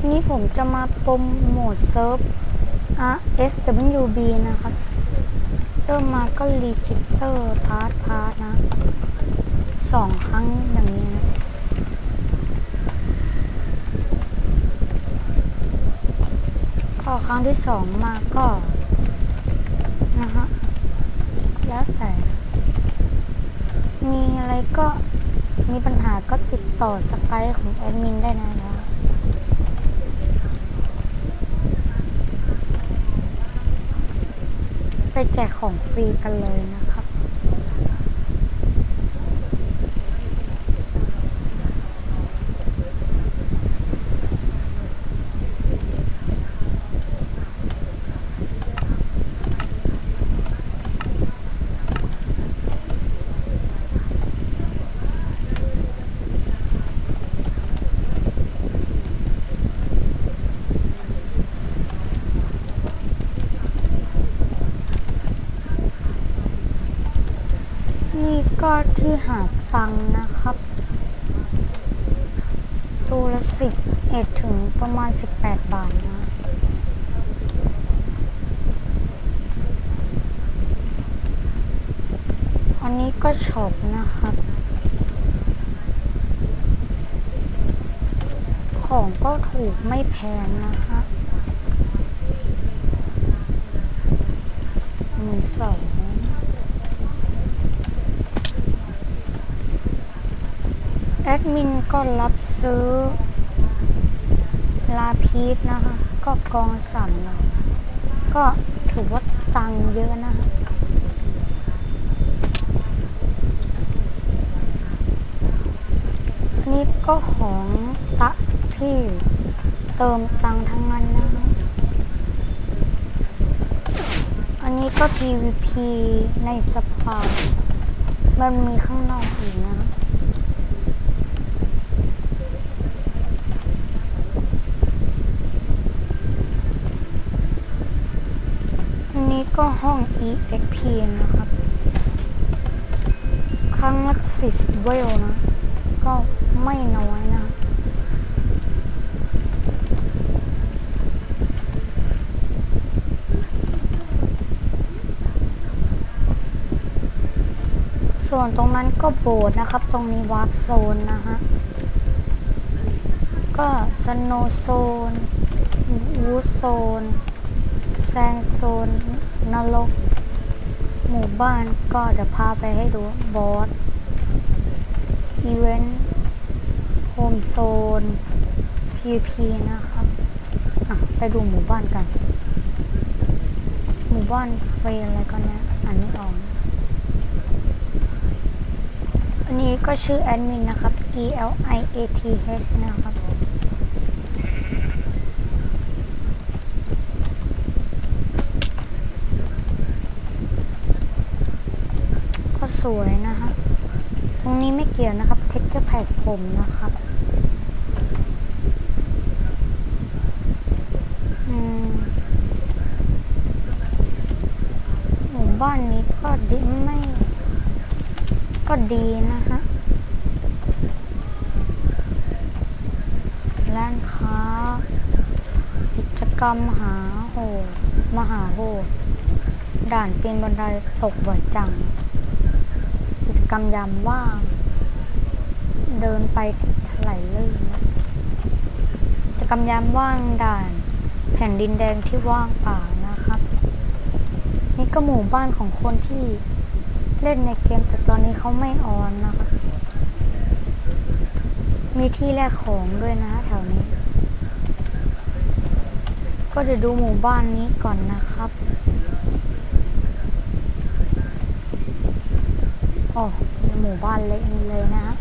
วันนี้ผมจะมาโปรโมทเซิร์ฟ RSWB นะครับ เริ่มมาก็รีจิสเตอร์พาร์ทพาร์ทนะสองครั้งอย่างนี้นะพอครั้งที่สองมาก็ นะฮะ แล้วแต่ มีอะไรก็มีปัญหาก็ติดต่อสกายของแอดมินได้นะครับ ไป แจกของฟรีกันเลยนะคะบ นี่ก็ที่หาตังนะครับ ตัวละสิบเอ็ดถึงประมาณสิบแปดบาทนะอันนี้ก็ช็อปนะครับ ของก็ถูกไม่แพงนะคะหมื่นสอง แอดมินก็รับซื้อ ลาพีชนะคะ ก็กองสัมนะก็ถือว่าตังเยอะนะคะอันนี้ก็ของตะที่เติมตังทั้งนั้นนะคะอันนี้ก็ PVP ในสปามันมีข้างนอกอีกนะ อั นี้ก็ห้อง EXP นะครับ ครั้งละสิบเวลนะ ก็ไม่น้อยนะส่วนตรงนั้นก็โบสถ์นะครับ ตรงนี้วาร์ปโซนนะฮะ ก็สโนโซน วูดโซน แซนโซนนรก หมู่บ้านก็เดี๋ยวพาไปให้ดูบอสอีเวนต์โฮมโซน PVP นะครับ อะ ไปดูหมู่บ้านกัน หมู่บ้านเฟรอะไรกันนะอ่านไม่ออกอันนี้ก็ชื่อแอดมินนะครับ E L I A T H นะครับ ก็ส วยนะฮะตรงนี้ไม่เกี่ยวนะครับเท็กเจอร์แพดผมนะครับหมู่บ้านนี้ก็ดีไม่ ก็ดีนะฮะร้านค้า กิจกรรมหาโหมหาโหดด่านปีนบันไดตกบ่อยจัง กิจกรรมยามว่าง เดินไปถลายลื่นกิจกรรมยามว่างด่าน แผ่นดินแดงที่ว่างเปล่านะครับ นี่ก็หมู่บ้านของคนที่เล่นในเกมแต่ตอนนี้เขาไม่ออนนะคะ มีที่แลกของด้วยนะแถวนี้ ก็เดี๋ยวดูหมู่บ้านนี้ก่อนนะครับ อ้หมู่บ้านเล็กเลยนะฮะ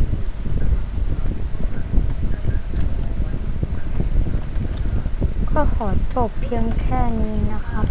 ก็ขอจบเพียงแค่นี้นะครับ